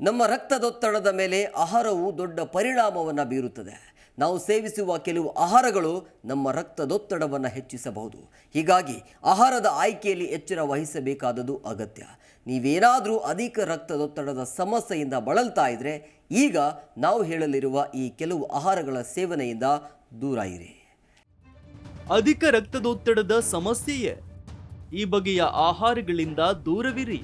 ನಮ್ಮ ರಕ್ತದೊತ್ತಡದ ಮೇಲೆ ಆಹಾರವು ದೊಡ್ಡ ಪರಿಣಾಮವನ್ನು ಬೀರುತ್ತದೆ. ನಾವು ಸೇವಿಸುವ ಕೆಲವು ಆಹಾರಗಳು ನಮ್ಮ ರಕ್ತದೊತ್ತಡವನ್ನು ಹೆಚ್ಚಿಸಬಹುದು. ಹೀಗಾಗಿ ಆಹಾರದ ಆಯ್ಕೆಯಲ್ಲಿ ಎಚ್ಚರ ವಹಿಸಬೇಕಾದದ್ದು ಅಗತ್ಯ. ನೀವೇನಾದರೂ ಅಧಿಕ ರಕ್ತದೊತ್ತಡದ ಸಮಸ್ಯೆಯಿಂದ ಬಳಲ್ತಾ ಇದ್ದರೆ ಈಗ ನಾವು ಹೇಳಲಿರುವ ಈ ಕೆಲವು ಆಹಾರಗಳ ಸೇವನೆಯಿಂದ ದೂರ ಇರಿ ಅಧಿಕ ರಕ್ತದೊತ್ತಡದ ಸಮಸ್ಯೆಯೇ? ಈ ಬಗೆಯ ಆಹಾರಗಳಿಂದ ದೂರವಿರಿ.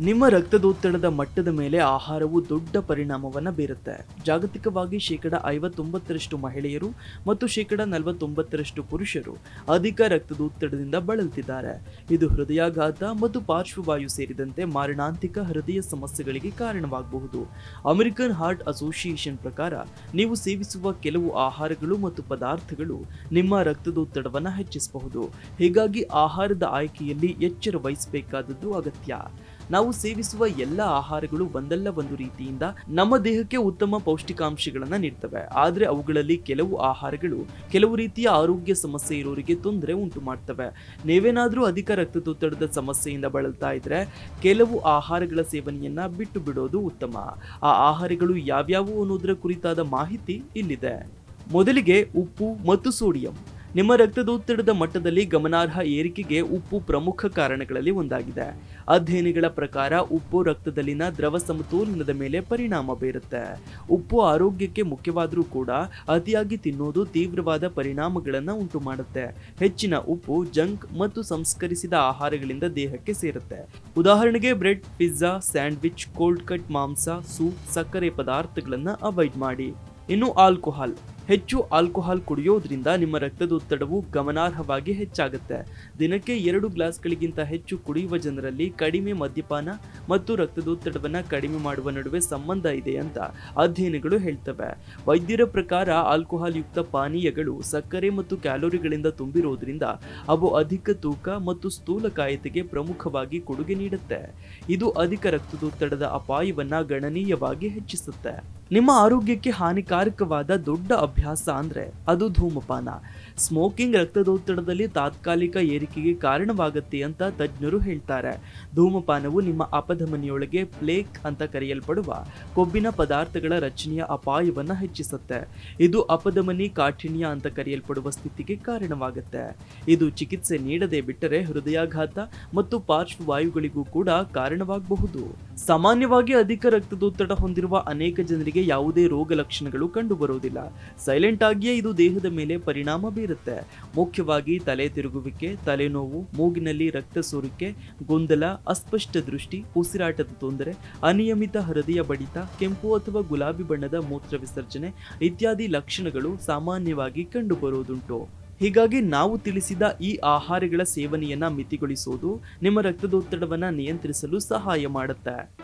ನಿಮ್ಮ ರಕ್ತದೊತ್ತಡದ ಮಟ್ಟದ ಮೇಲೆ ಆಹಾರವು ದೊಡ್ಡ ಪರಿಣಾಮವನ್ನು ಬೀರುತ್ತೆ. ಜಾಗತಿಕವಾಗಿ ಶೇಕಡ ಐವತ್ತೊಂಬತ್ತರಷ್ಟು ಮಹಿಳೆಯರು ಮತ್ತು ಶೇಕಡ ನಲವತ್ತೊಂಬತ್ತರಷ್ಟು ಪುರುಷರು ಅಧಿಕ ರಕ್ತದೊತ್ತಡದಿಂದ ಬಳಲುತ್ತಿದ್ದಾರೆ ಇದು ಹೃದಯಾಘಾತ ಮತ್ತು ಪಾರ್ಶ್ವವಾಯು ಸೇರಿದಂತೆ ಮಾರಣಾಂತಿಕ ಹೃದಯ ಸಮಸ್ಯೆಗಳಿಗೆ ಕಾರಣವಾಗಬಹುದು. ಅಮೆರಿಕನ್ ಹಾರ್ಟ್ ಅಸೋಸಿಯೇಷನ್ ಪ್ರಕಾರ ನೀವು ಸೇವಿಸುವ ಕೆಲವು ಆಹಾರಗಳು ಮತ್ತು ಪದಾರ್ಥಗಳು ನಿಮ್ಮ ರಕ್ತದೊತ್ತಡವನ್ನು ಹೆಚ್ಚಿಸಬಹುದು. ಹೀಗಾಗಿ ಆಹಾರದ ಆಯ್ಕೆಯಲ್ಲಿ ಎಚ್ಚರ ವಹಿಸಬೇಕಾದದ್ದು ಅಗತ್ಯ. ನಾವು ಸೇವಿಸುವ ಎಲ್ಲ ಆಹಾರಗಳು ಒಂದಲ್ಲ ಒಂದು ರೀತಿಯಿಂದ ನಮ್ಮ ದೇಹಕ್ಕೆ ಉತ್ತಮ ಪೌಷ್ಟಿಕಾಂಶಗಳನ್ನ ನೀಡ್ತವೆ. ಆದರೆ ಅವುಗಳಲ್ಲಿ ಕೆಲವು ಆಹಾರಗಳು ಕೆಲವು ರೀತಿಯ ಆರೋಗ್ಯ ಸಮಸ್ಯೆ ಇರೋರಿಗೆ ತೊಂದರೆ ಉಂಟು ಮಾಡ್ತವೆ. ನೀವೇನಾದರೂ ಅಧಿಕ ರಕ್ತದೊತ್ತಡದ ಸಮಸ್ಯೆಯಿಂದ ಬಳಲ್ತಾ ಇದ್ರೆ ಕೆಲವು ಆಹಾರಗಳ ಸೇವನೆಯನ್ನ ಬಿಟ್ಟು ಬಿಡೋದು ಉತ್ತಮ. ಆ ಆಹಾರಗಳು ಯಾವ್ಯಾವು ಅನ್ನೋದರ ಕುರಿತಾದ ಮಾಹಿತಿ ಇಲ್ಲಿದೆ. ಮೊದಲಿಗೆ ಉಪ್ಪು ಮತ್ತು ಸೋಡಿಯಂ. ನಿಮ್ಮ ರಕ್ತದೊತ್ತಡದ ಮಟ್ಟದಲ್ಲಿ ಗಮನಾರ್ಹ ಏರಿಕೆಗೆ ಉಪ್ಪು ಪ್ರಮುಖ ಕಾರಣಗಳಲ್ಲಿ ಒಂದಾಗಿದೆ. ಅಧ್ಯಯನಗಳ ಪ್ರಕಾರ ಉಪ್ಪು ರಕ್ತದಲ್ಲಿನ ದ್ರವ ಸಮತೋಲನದ ಮೇಲೆ ಪರಿಣಾಮ ಬೀರುತ್ತೆ. ಉಪ್ಪು ಆರೋಗ್ಯಕ್ಕೆ ಮುಖ್ಯವಾದರೂ ಕೂಡ ಅತಿಯಾಗಿ ತಿನ್ನೋದು ತೀವ್ರವಾದ ಪರಿಣಾಮಗಳನ್ನು ಉಂಟು ಮಾಡುತ್ತೆ ಹೆಚ್ಚಿನ ಉಪ್ಪು, ಜಂಕ್ ಮತ್ತು ಸಂಸ್ಕರಿಸಿದ ಆಹಾರಗಳಿಂದ ದೇಹಕ್ಕೆ ಸೇರುತ್ತೆ. ಉದಾಹರಣೆಗೆ bread, pizza, sandwich, cold cut ಮಾಂಸ, ಸೂಪ್, ಸಕ್ಕರೆ ಪದಾರ್ಥಗಳನ್ನು ಅವಾಯ್ಡ್ ಮಾಡಿ. ಇನ್ನು ಆಲ್ಕೋಹಾಲ್. ಹೆಚ್ಚು ಆಲ್ಕೋಹಾಲ್ ಕುಡಿಯೋದ್ರಿಂದ ನಿಮ್ಮ ರಕ್ತದೊತ್ತಡವು ಗಮನಾರ್ಹವಾಗಿ ಹೆಚ್ಚಾಗುತ್ತೆ. ದಿನಕ್ಕೆ ಎರಡು ಗ್ಲಾಸ್ಗಳಿಗಿಂತ ಹೆಚ್ಚು ಕುಡಿಯುವ ಜನರಲ್ಲಿ ಕಡಿಮೆ ಮದ್ಯಪಾನ ಮತ್ತು ರಕ್ತದೊತ್ತಡವನ್ನು ಕಡಿಮೆ ಮಾಡುವ ನಡುವೆ ಸಂಬಂಧ ಇದೆ ಅಂತ ಅಧ್ಯಯನಗಳು ಹೇಳ್ತವೆ. ವೈದ್ಯರ ಪ್ರಕಾರ ಆಲ್ಕೋಹಾಲ್ ಯುಕ್ತ ಪಾನೀಯಗಳು ಸಕ್ಕರೆ ಮತ್ತು ಕ್ಯಾಲೋರಿಗಳಿಂದ ತುಂಬಿರೋದ್ರಿಂದ ಅವು ಅಧಿಕ ತೂಕ ಮತ್ತು ಸ್ಥೂಲಕಾಯತೆಗೆ ಪ್ರಮುಖವಾಗಿ ಕೊಡುಗೆ ನೀಡುತ್ತೆ. ಇದು ಅಧಿಕ ರಕ್ತದೊತ್ತಡದ ಅಪಾಯವನ್ನು ಗಣನೀಯವಾಗಿ ಹೆಚ್ಚಿಸುತ್ತೆ. ನಿಮ್ಮ ಆರೋಗ್ಯಕ್ಕೆ ಹಾನಿಕಾರಕವಾದ ದೊಡ್ಡ ಅಭ್ಯಾಸ ಅಂದ್ರೆ ಅದು ಧೂಮಪಾನ. ಸ್ಮೋಕಿಂಗ್ ರಕ್ತದೊತ್ತಡದಲ್ಲಿ ತಾತ್ಕಾಲಿಕ ಏರಿಕೆಗೆ ಕಾರಣವಾಗುತ್ತೆ ಅಂತ ತಜ್ಞರು ಹೇಳ್ತಾರೆ. ಧೂಮಪಾನವು ನಿಮ್ಮ ಅಪಧಮನಿಯೊಳಗೆ ಪ್ಲೇಕ್ ಅಂತ ಕರೆಯಲ್ಪಡುವ ಕೊಬ್ಬಿನ ಪದಾರ್ಥಗಳ ರಚನೆಯ ಅಪಾಯವನ್ನು ಹೆಚ್ಚಿಸುತ್ತೆ. ಇದು ಅಪಧಮನಿ, ಕಾಠಿಣ್ಯ ಅಂತ ಕರೆಯಲ್ಪಡುವ ಸ್ಥಿತಿಗೆ ಕಾರಣವಾಗುತ್ತೆ. ಇದು ಚಿಕಿತ್ಸೆ ನೀಡದೆ ಬಿಟ್ಟರೆ ಹೃದಯಾಘಾತ ಮತ್ತು ಪಾರ್ಶ್ವವಾಯುಗಳಿಗೂ ಕೂಡ ಕಾರಣವಾಗಬಹುದು. ಸಾಮಾನ್ಯವಾಗಿ ಅಧಿಕ ರಕ್ತದೊತ್ತಡ ಹೊಂದಿರುವ ಅನೇಕ ಜನರಿಗೆ ಯಾವುದೇ ರೋಗ ಲಕ್ಷಣಗಳು ಕಂಡುಬರುವುದಿಲ್ಲ. ಸೈಲೆಂಟ್ ಆಗಿಯೇ ಇದು ದೇಹದ ಮೇಲೆ ಪರಿಣಾಮ ಬೀರುತ್ತೆ. ಮುಖ್ಯವಾಗಿ ತಲೆ ತಿರುಗುವಿಕೆ, ತಲೆನೋವು, ಮೂಗಿನಲ್ಲಿ ರಕ್ತ ಸೋರಿಕೆ, ಗೊಂದಲ, ಅಸ್ಪಷ್ಟ ದೃಷ್ಟಿ, ಉಸಿರಾಟದ ತೊಂದರೆ, ಅನಿಯಮಿತ ಹೃದಯ ಬಡಿತ, ಕೆಂಪು ಅಥವಾ ಗುಲಾಬಿ ಬಣ್ಣದ ಮೂತ್ರ ವಿಸರ್ಜನೆ ಇತ್ಯಾದಿ ಲಕ್ಷಣಗಳು ಸಾಮಾನ್ಯವಾಗಿ ಕಂಡುಬರುವುದುಂಟು. ಹೀಗಾಗಿ ನಾವು ತಿಳಿಸಿದ ಈ ಆಹಾರಗಳ ಸೇವನೆಯನ್ನ ಮಿತಿಗೊಳಿಸುವುದು ನಿಮ್ಮ ರಕ್ತದೊತ್ತಡವನ್ನು ನಿಯಂತ್ರಿಸಲು ಸಹಾಯ ಮಾಡುತ್ತೆ.